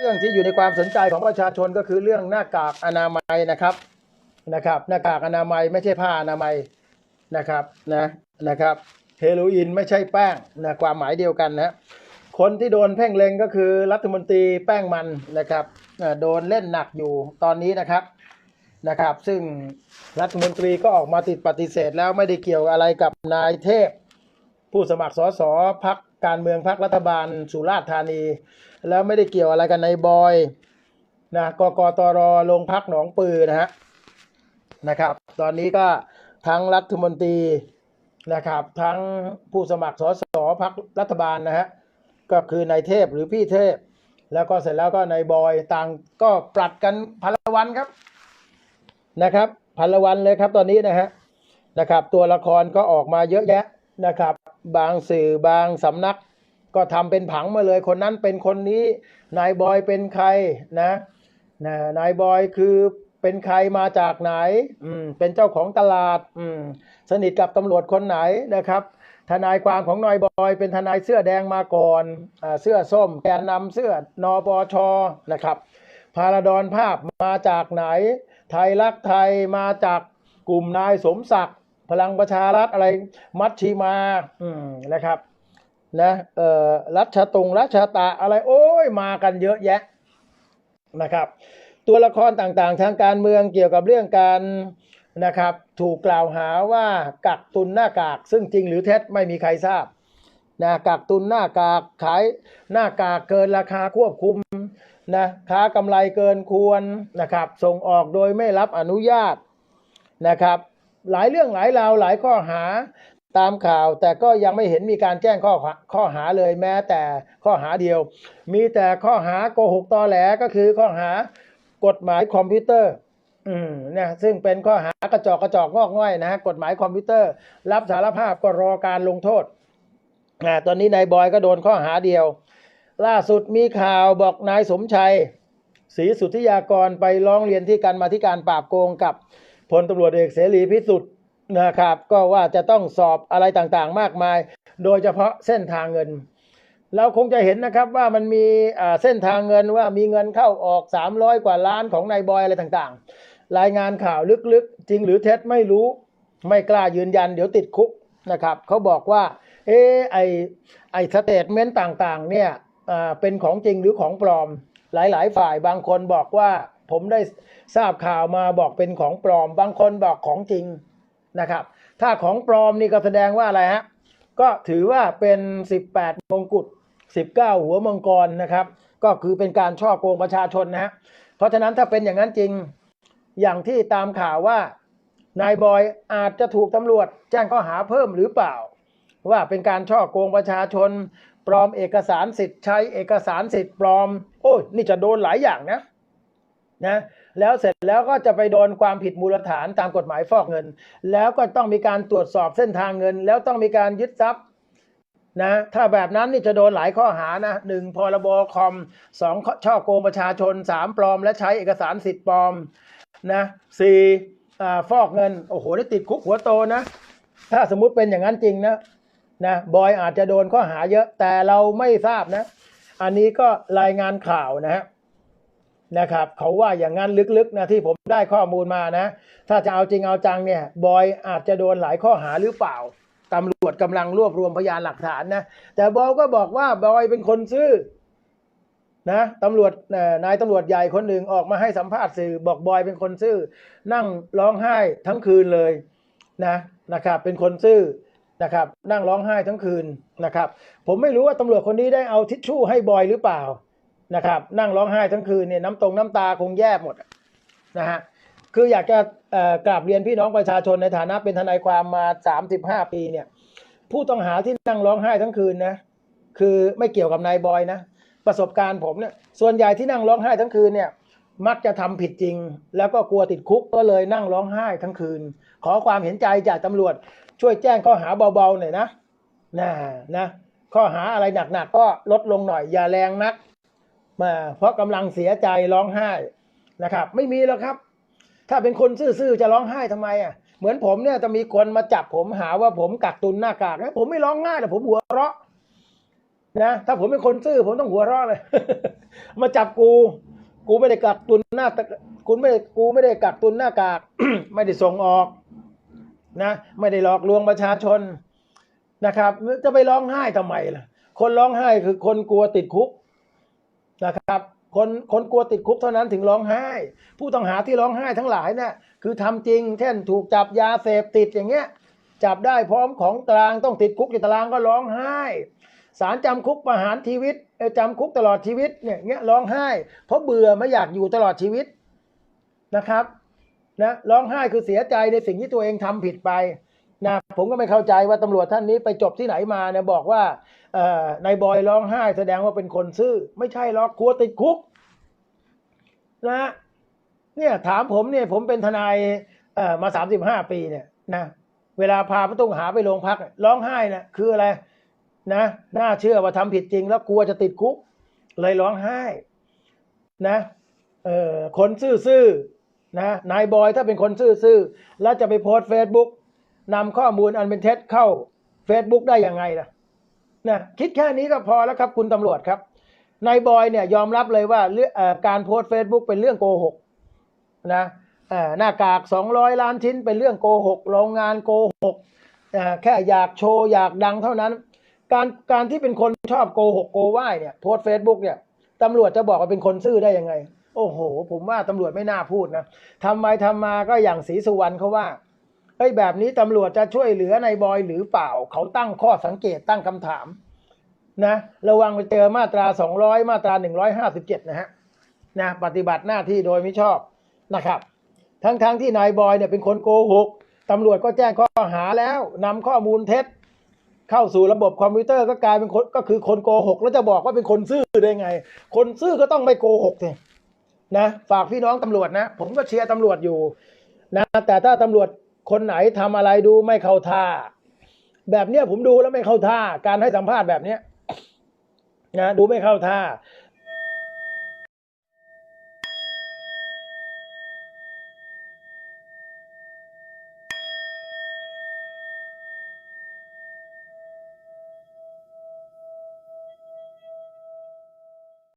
เรื่องที่อยู่ในความสนใจของประชาชนก็คือเรื่องหน้ากากอนามัยนะครับนะครับหน้ากากอนามัยไม่ใช่ผ้าอนามัยนะครับนะนะครับเฮโรอีนไม่ใช่แป้งนะความหมายเดียวกันนะคนที่โดนเพ่งเล็งก็คือรัฐมนตรีแป้งมันนะครับโดนเล่นหนักอยู่ตอนนี้นะครับนะครับ ซึ่งรัฐมนตรีก็ออกมาติดปฏิเสธแล้วไม่ได้เกี่ยวอะไรกับนายเทพ ผู้สมัครสสพักการเมืองพักรัฐบาลสุราษฎร์ธานี แล้วไม่ได้เกี่ยวอะไรกันในบอยนะกกตรลงพักหนองปือนะฮะนะครับ ตอนนี้ก็ทั้งรัฐมนตรีนะครับ ทั้งผู้สมัครสสพักรัฐบาลนะฮะก็คือนายเทพหรือพี่เทพ แล้วก็เสร็จแล้วก็นายบอยต่างก็ปลัดกันพันละวันครับนะครับพันละวันเลยครับตอนนี้นะฮะนะครับ ตัวละครก็ออกมาเยอะแยะนะครับ บางสื่อบางสำนัก ก็ทำเป็นผังมาเลย คนนั้นเป็นคนนี้ นายบอยเป็นใครนะนะนายบอยคือเป็นใครมาจากไหน อืม เป็นเจ้าของตลาด อืม สนิทกับตำรวจคนไหนนะครับ ทนายความของนายบอยเป็นทนายเสื้อแดงมาก่อนอาเสื้อส้ม แกนนำเสื้อนอปช นะครับ พาราดอนภาพมาจากไหน ไทยรักไทยมาจากกลุ่มนายสมศักดิ์ พลังประชารัฐอะไร มัชชีมา อืม นะครับ นะเอ่อรัชตรงรัชตะอะไรโอ้ยมากันเยอะแยะนะครับ ตัวละครต่างๆ ทางการเมืองเกี่ยวกับเรื่องการนะครับ ถูกกล่าวหาว่ากักตุนหน้ากาก ซึ่งจริงหรือเท็จไม่มีใครทราบนะกักตุนหน้ากากขายหน้ากากเกินราคาควบคุมนะค้ากำไรเกินควรนะครับ ส่งออกโดยไม่รับอนุญาตนะครับ หลายเรื่องหลายราวหลายข้อหา ตามข่าว แต่ก็ยังไม่เห็นมีการแจ้งข้อข้อหาเลยแม้แต่ข้อหาเดียว มีแต่ข้อหาโกหกตอแหลก็คือข้อหากฎหมายคอมพิวเตอร์อืมเนี่ยซึ่งเป็นข้อหากระจอกกระจอกงอกง่อยนะฮะกฎหมายคอมพิวเตอร์ รับสารภาพก็รอการลงโทษอ่าตอนนี้นายบอยก็โดนข้อหาเดียว ล่าสุดมีข่าวบอกนายสมชัยศรีสุทธิยากรไปร้องเรียนที่การมาที่การปราบโกงกับพลตำรวจเอกเสรีพิสุทธิ์ นะครับ ก็ว่าจะต้องสอบอะไรต่างๆ มากมาย โดยเฉพาะเส้นทางเงิน เราคงจะเห็นนะครับว่ามันมีเส้นทางเงินว่ามีเงินเข้าออก 300 กว่าล้านของนายบอยอะไรต่างๆ รายงานข่าวลึกๆ จริงหรือเท็จไม่รู้ไม่กล้ายืนยันเดี๋ยวติดคุกนะครับเขาบอกว่า เออไอไอสเตทเมนต์ต่างๆ เนี่ยเป็นของจริงหรือของปลอมหลายๆ ฝ่ายบางคนบอกว่าผมได้ทราบข่าวมาบอกเป็นของปลอม บางคนบอกของจริง นะครับ ถ้าของปลอมนี่ก็แสดงว่าอะไรฮะ ก็ถือว่าเป็น 18 มงกุฎ 19 หัวมังกรนะครับ ก็คือเป็นการช่อโกงประชาชนนะฮะ เพราะฉะนั้นถ้าเป็นอย่างนั้นจริง อย่างที่ตามข่าวว่านายบอยอาจจะถูกตำรวจแจ้งข้อหาเพิ่มหรือเปล่า ว่าเป็นการช่อโกงประชาชน ปลอมเอกสารสิทธิ์ใช้เอกสารสิทธิ์ปลอม โอ้ยนี่จะโดนหลายอย่างนะ นะแล้วเสร็จแล้วก็จะไปโดนความผิดมูลฐานตามกฎหมายฟอกเงิน แล้วก็ต้องมีการตรวจสอบเส้นทางเงิน แล้วต้องมีการยึดทรัพย์นะถ้าแบบนั้นนี่จะโดนหลายข้อหานะหนึ่งพรบคอมสองช่อโกงประชาชนสามปลอม และใช้เอกสารสิทธิ์ปลอมนะสี่ฟอกเงิน โอ้โหนี่ติดคุกหัวโตนะ ถ้าสมมุติเป็นอย่างนั้นจริงนะนะบอยอาจจะโดนข้อหาเยอะแต่เราไม่ทราบนะ อันนี้ก็รายงานข่าวนะฮะ นะครับเขาว่าอย่างนั้นลึกๆนะที่ผมได้ข้อมูลมานะ ถ้าจะเอาจริงเอาจังเนี่ยบอยอาจจะโดนหลายข้อหาหรือเปล่าตำรวจกำลังรวบรวมพยานหลักฐานนะแต่บอยก็บอกว่าบอยเป็นคนซื่อนะตำรวจนายตำรวจใหญ่คนหนึ่งออกมาให้สัมภาษณ์สื่อบอกบอยเป็นคนซื่อ นั่งร้องไห้ทั้งคืนเลยนะนะครับเป็นคนซื่อนะครับนั่งร้องไห้ทั้งคืนนะครับ ผมไม่รู้ว่าตำรวจคนนี้ได้เอาทิชชู่ให้บอยหรือเปล่า นะครับ นั่งร้องไห้ทั้งคืนเนี่ยน้ำตรงน้ำตาคงแย่หมดนะฮะคืออยากจะกราบเรียนพี่น้องประชาชนในฐานะเป็นทนายความมา 35 ปีเนี่ย ผู้ต้องหาที่นั่งร้องไห้ทั้งคืนนะคือไม่เกี่ยวกับนายบอยนะประสบการณ์ผมเนี่ยส่วนใหญ่ที่นั่งร้องไห้ทั้งคืนเนี่ยมักจะทำผิดจริง แล้วก็กลัวติดคุกก็เลยนั่งร้องไห้ทั้งคืน ขอความเห็นใจจากตำรวจ ช่วยแจ้งข้อหาเบาๆหน่อยนะนะนะข้อหาอะไรหนักๆก็ลดลงหน่อยอย่าแรงนัก มาเพราะกำลังเสียใจร้องไห้นะครับ ไม่มีแล้วครับ ถ้าเป็นคนซื่อๆจะร้องไห้ทำไมอะเหมือนผมเนี่ยจะมีคนมาจับผมหาว่าผมกักตุนหน้ากากนะผมไม่ร้องไห้แต่ผมหัวเราะนะถ้าผมเป็นคนซื่อผมต้องหัวเราะเลย มาจับกู กูไม่ได้กักตุนหน้าตะกูไม่ได้กูไม่ได้กักตุนหน้ากาก ไม่ได้ส่งออกนะ ไม่ได้หลอกลวงประชาชนนะครับ จะไปร้องไห้ทำไมล่ะ คนร้องไห้คือคนกลัวติดคุก นะครับคนคนกลัวติดคุกเท่านั้นถึงร้องไห้ ผู้ต้องหาที่ร้องไห้ทั้งหลายเนี่ยคือทำจริง เช่นถูกจับยาเสพติดอย่างเงี้ยจับได้พร้อมของกลางต้องติดคุกในตารางก็ร้องไห้ศาลจำคุกประหารชีวิตเอ่อจำคุกตลอดชีวิตเนี่ยเงี้ยร้องไห้ เพราะเบื่อไม่อยากอยู่ตลอดชีวิตนะครับนะร้องไห้คือเสียใจในสิ่งที่ตัวเองทำผิดไป นะผมก็ไม่เข้าใจว่าตำรวจท่านนี้ไปจบที่ไหนมาเนี่ยบอกว่าเออนายบอยร้องไห้แสดงว่าเป็นคนซื่อ ไม่ใช่หรอกกลัวติดคุกนะเนี่ยถามผมเนี่ยผมเป็นทนายมาสามสิบห้าปีเนี่ยนะเวลาพาผู้ต้องหาไปโรงพักร้องไห้นะคืออะไรนะน่าเชื่อว่าทำผิดจริง แล้วกลัวจะติดคุก เลยร้องไห้นะเออคนซื่อๆนะนายบอยถ้าเป็นคนซื่อๆแล้วจะไปโพสเฟซบุ๊ก นำข้อมูลอันเป็นเท็จเข้า Facebook ได้ยังไงล่ะนะคิดแค่นี้ก็พอแล้วครับคุณตำรวจครับนายบอยเนี่ยยอมรับเลยว่าเรื่องการโพสเฟซบุ๊กเป็นเรื่องโกหกนะหน้ากาก 200 ล้านชิ้นเป็นเรื่องโกหกโรงงานโกหกแค่อยากโชว์อยากดังเท่านั้น การการที่เป็นคนชอบโกหกโกไหวเนี่ยโพสเฟซบุ๊กเนี่ยตำรวจจะบอกว่าเป็นคนซื่อได้ยังไง โอ้โห ผมว่าตำรวจไม่น่าพูดนะทำไมทำมาก็อย่างศรีสุวรรณเขาว่า เฮ้ยแบบนี้ตำรวจจะช่วยเหลือนายบอยหรือเปล่า เขาตั้งข้อสังเกตตั้งคำถาม นะ ระวังไปเจอมาตรา 200 มาตรา 157 นะฮะนะปฏิบัติหน้าที่โดยไม่ชอบนะครับ ทั้งๆทที่นายบอยเนี่ยเป็นคนโกหกตำรวจก็แจ้งข้อหาแล้วนำข้อมูลเท็จ เข้าสู่ระบบคอมพิวเตอร์ก็กลายเป็นคนก็คือคนโกหก แล้วจะบอกว่าเป็นคนซื่อได้ไง คนซื่อก็ต้องไม่โกหกสินะฝากพี่น้องตำรวจนะ ผมก็เชียร์ตำรวจอยู่นะแต่ถ้าตำรวจ คนไหนทำอะไรดูไม่เข้าท่า แบบเนี้ยผมดูแล้วไม่เข้าท่า การให้สัมภาษณ์แบบเนี้ยนะดูไม่เข้าท่า